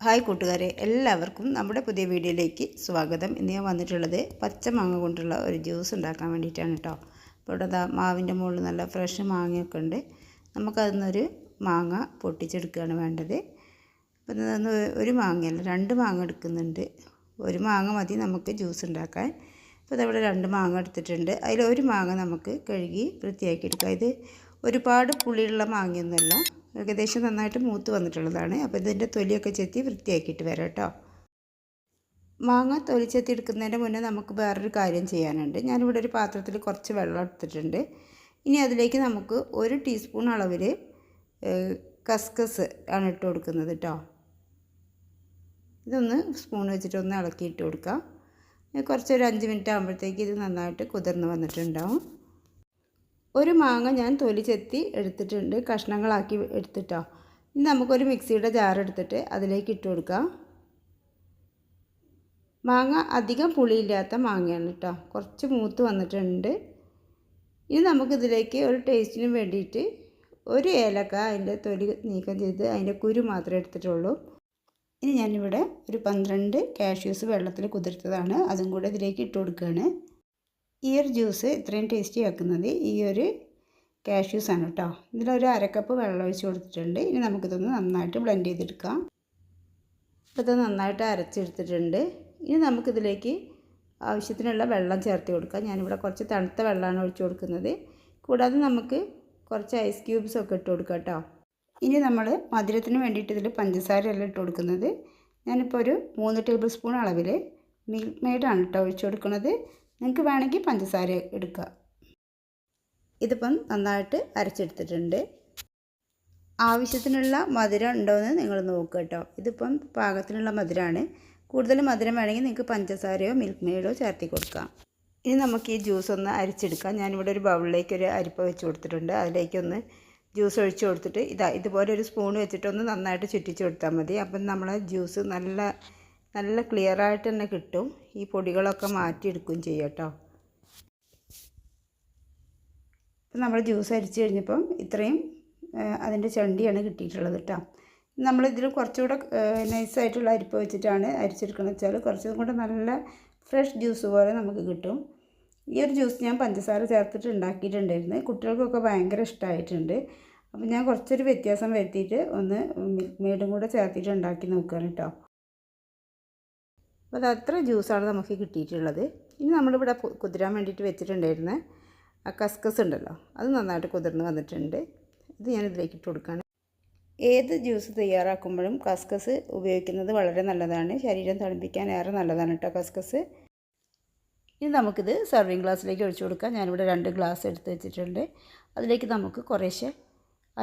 Hi കൂട്ടുകാരെ എല്ലാവർക്കും നമ്മുടെ പുതിയ വീഡിയോയിലേക്ക് സ്വാഗതം. ഇന്ന് ഞാൻ വന്നിട്ടുള്ളത് പച്ചമാങ്ങ കൊണ്ടുള്ള ഒരു ജ്യൂസ് ഉണ്ടാക്കാൻ വേണ്ടിയിട്ടാണ് കേട്ടോ. അപ്പോൾ ഇവിടെ മാവിന്റെ മുകളിൽ നല്ല ഫ്രഷ് മാങ്ങയൊക്കെ ഉണ്ട്. നമുക്കതിൽ നിന്നൊരു മാങ്ങ പൊട്ടിച്ചെടുക്കുകയാണ് വേണ്ടത്. അപ്പം ഒരു മാങ്ങയല്ല രണ്ട് മാങ്ങ എടുക്കുന്നുണ്ട്. ഒരു മാങ്ങ മതി നമുക്ക് ജ്യൂസ് ഉണ്ടാക്കാൻ. അപ്പോൾ ഇതവിടെ രണ്ട് മാങ്ങ എടുത്തിട്ടുണ്ട്. അതിൽ ഒരു മാങ്ങ നമുക്ക് കഴുകി വൃത്തിയാക്കി എടുക്കാം. ഇത് ഒരുപാട് പുളിയുള്ള മാങ്ങയൊന്നുമല്ല. ഏകദേശം നന്നായിട്ട് മൂത്ത് വന്നിട്ടുള്ളതാണ്. അപ്പോൾ ഇതിന്റെ തൊലിയൊക്കെ ചെത്തി വൃത്തിയാക്കിയിട്ട് വരാം കേട്ടോ. മാങ്ങ തൊലി ചെത്തി എടുക്കുന്നതിന്റെ മുന്നേ നമുക്ക് വേറൊരു കാര്യം ചെയ്യാനുണ്ട്. ഞാനിവിടെ ഒരു പാത്രത്തിൽ കുറച്ച് വെള്ളം എടുത്തിട്ടുണ്ട്. ഇനി അതിലേക്ക് നമുക്ക് ഒരു ടീസ്പൂൺ അളവിൽ കസ്കസ് ആണ് ഇട്ട് കൊടുക്കുന്നത് കേട്ടോ. ഇതൊന്ന് സ്പൂൺ വെച്ചിട്ട് ഒന്ന് ഇളക്കി ഇട്ട് കൊടുക്കാം. കുറച്ചൊരു അഞ്ച് മിനിറ്റ് ആകുമ്പോഴത്തേക്ക് ഇത് നന്നായിട്ട് കുതിർന്ന് വന്നിട്ടുണ്ടാവും. ഒരു മാങ്ങ ഞാൻ തൊലി ചെത്തി എടുത്തിട്ടുണ്ട്. കഷ്ണങ്ങളാക്കി എടുത്തിട്ടോ. ഇനി നമുക്കൊരു മിക്സിയുടെ ജാർ എടുത്തിട്ട് അതിലേക്ക് ഇട്ട് കൊടുക്കാം. മാങ്ങ അധികം പുളിയില്ലാത്ത മാങ്ങയാണ് കേട്ടോ കുറച്ച് മൂത്ത് വന്നിട്ടുണ്ട്. ഇനി നമുക്കിതിലേക്ക് ഒരു ടേസ്റ്റിന് വേണ്ടിയിട്ട് ഒരു ഏലക്ക അതിന്റെ തൊലി നീക്കം ചെയ്ത് അതിന്റെ കുരു മാത്രമേ എടുത്തിട്ടുള്ളൂ. ഇനി ഞാനിവിടെ ഒരു പന്ത്രണ്ട് കാഷ്യൂസ് വെള്ളത്തിൽ കുതിർത്തതാണ്. അതും കൂടെ ഇതിലേക്ക് ഇട്ട് കൊടുക്കുകയാണ്. ഈ ഒരു ജ്യൂസ് ഇത്രയും ടേസ്റ്റി ആക്കുന്നത് ഈ ഒരു ആണ് കേട്ടോ ഇതിലൊരു അരക്കപ്പ് വെള്ളം ഒഴിച്ച് കൊടുത്തിട്ടുണ്ട്. ഇനി നമുക്കിതൊന്ന് നന്നായിട്ട് ബ്ലെൻഡ് ചെയ്തെടുക്കാം. അപ്പോൾ ഇത് നന്നായിട്ട് അരച്ചെടുത്തിട്ടുണ്ട്. ഇനി നമുക്കിതിലേക്ക് ആവശ്യത്തിനുള്ള വെള്ളം ചേർത്ത് കൊടുക്കാം. ഞാനിവിടെ കുറച്ച് തണുത്ത വെള്ളമാണ് ഒഴിച്ച് കൊടുക്കുന്നത്. കൂടാതെ നമുക്ക് കുറച്ച് ഐസ് ക്യൂബ്സ് ഒക്കെ ഇട്ട് കൊടുക്കാം കേട്ടോ ഇനി നമ്മൾ മധുരത്തിന് വേണ്ടിയിട്ട് ഇതിൽ പഞ്ചസാരയല്ല ഇട്ട് കൊടുക്കുന്നത്. ഞാനിപ്പോൾ ഒരു മൂന്ന് ടേബിൾ സ്പൂൺ അളവിൽ മിൽക്ക് മെയ്ഡാണ് കേട്ടോ ഒഴിച്ചു കൊടുക്കുന്നത്. നിങ്ങൾക്ക് വേണമെങ്കിൽ പഞ്ചസാര എടുക്കുക ഇതിപ്പം നന്നായിട്ട് അരച്ചെടുത്തിട്ടുണ്ട്. ആവശ്യത്തിനുള്ള മധുരം ഉണ്ടോയെന്ന് നിങ്ങൾ നോക്കുക കേട്ടോ ഇതിപ്പം പാകത്തിനുള്ള മധുരമാണ് കൂടുതൽ മധുരം വേണമെങ്കിൽ നിങ്ങൾക്ക് പഞ്ചസാരയോ മിൽക്ക് മെയ്ഡോ ചേർത്തി കൊടുക്കാം. ഇനി നമുക്ക് ഈ ജ്യൂസ് ഒന്ന് അരിച്ചെടുക്കാം. ഞാനിവിടെ ഒരു ബൗളിലേക്ക് ഒരു അരിപ്പ വെച്ച് കൊടുത്തിട്ടുണ്ട്. അതിലേക്കൊന്ന് ജ്യൂസ് ഒഴിച്ച് കൊടുത്തിട്ട് ഇതാ ഇതുപോലെ ഒരു സ്പൂൺ വെച്ചിട്ടൊന്ന് നന്നായിട്ട് ചുറ്റിച്ച് കൊടുത്താൽ മതി. അപ്പം നമ്മൾ ജ്യൂസ് നല്ല നല്ല ക്ലിയർ ആയിട്ട് തന്നെ കിട്ടും. ഈ പൊടികളൊക്കെ മാറ്റിയെടുക്കുകയും ചെയ്യും കേട്ടോ. അപ്പം നമ്മൾ ജ്യൂസ് അരിച്ച് കഴിഞ്ഞപ്പം ഇത്രയും അതിന്റെ ചണ്ടിയാണ് കിട്ടിയിട്ടുള്ളത് കേട്ടോ. നമ്മളിതിൽ കുറച്ചുകൂടെ നൈസായിട്ടുള്ള അരിപ്പ് വെച്ചിട്ടാണ് അരിച്ചെടുക്കുന്നത് വെച്ചാൽ കുറച്ചും കൂടെ നല്ല ഫ്രഷ് ജ്യൂസ് പോലെ നമുക്ക് കിട്ടും. ഈ ഒരു ജ്യൂസ് ഞാൻ പഞ്ചസാര ചേർത്തിട്ട് ഉണ്ടാക്കിയിട്ടുണ്ടായിരുന്നു. കുട്ടികൾക്കൊക്കെ ഭയങ്കര ഇഷ്ടമായിട്ടുണ്ട്. അപ്പം ഞാൻ കുറച്ചൊരു വ്യത്യാസം വരുത്തിയിട്ട് ഒന്ന് മിൽക്ക് മെയ്ഡും കൂടെ ചേർത്തിട്ട് ഉണ്ടാക്കി നോക്കുകയാണ് കേട്ടോ. അപ്പോൾ അത് അത്ര ജ്യൂസാണ് നമുക്ക് കിട്ടിയിട്ടുള്ളത്. ഇനി നമ്മളിവിടെ കുതിരാൻ വേണ്ടിയിട്ട് വെച്ചിട്ടുണ്ടായിരുന്ന ആ കസ്കസ് ഉണ്ടല്ലോ അത് നന്നായിട്ട് കുതിർന്ന് വന്നിട്ടുണ്ട്. ഇത് ഞാൻ ഇതിലേക്ക് ഇട്ട് കൊടുക്കുകയാണ് ഏത് ജ്യൂസ് തയ്യാറാക്കുമ്പോഴും കസ്കസ് ഉപയോഗിക്കുന്നത് വളരെ നല്ലതാണ്. ശരീരം തണുപ്പിക്കാൻ ഏറെ നല്ലതാണ് കേട്ടോ കസ്കസ്. ഇനി നമുക്കിത് സെർവിങ് ഗ്ലാസ്സിലേക്ക് ഒഴിച്ചു കൊടുക്കാം. ഞാനിവിടെ രണ്ട് ഗ്ലാസ് എടുത്ത് വെച്ചിട്ടുണ്ട്. അതിലേക്ക് നമുക്ക് കുറേശ്ശെ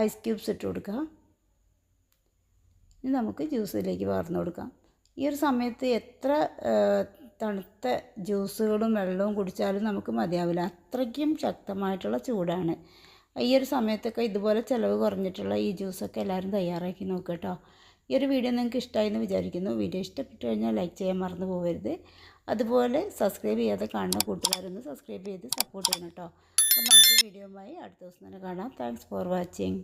ഐസ് ക്യൂബ്സ് ഇട്ട് കൊടുക്കുക ഇനി നമുക്ക് ജ്യൂസിലേക്ക് പകർന്നു കൊടുക്കാം. ഈ ഒരു സമയത്ത് എത്ര തണുത്ത ജ്യൂസുകളും വെള്ളവും കുടിച്ചാലും നമുക്ക് മതിയാവില്ല. അത്രയ്ക്കും ശക്തമായിട്ടുള്ള ചൂടാണ്. ഈ ഒരു സമയത്തൊക്കെ ഇതുപോലെ ചിലവ് കുറഞ്ഞിട്ടുള്ള ഈ ജ്യൂസൊക്കെ എല്ലാവരും തയ്യാറാക്കി നോക്കുക കേട്ടോ. ഈ ഒരു വീഡിയോ നിങ്ങൾക്ക് ഇഷ്ടമായി എന്ന് വിചാരിക്കുന്നു. വീഡിയോ ഇഷ്ടപ്പെട്ടു കഴിഞ്ഞാൽ ലൈക്ക് ചെയ്യാൻ മറന്നു പോകരുത് അതുപോലെ സബ്സ്ക്രൈബ് ചെയ്യാതെ കാണുന്ന കൂട്ടുകാരൊന്ന് സബ്സ്ക്രൈബ് ചെയ്ത് സപ്പോർട്ട് ചെയ്യണം കേട്ടോ. അപ്പോൾ നല്ലൊരു വീഡിയോയുമായി അടുത്ത ദിവസം തന്നെ കാണാം. Thanks for watching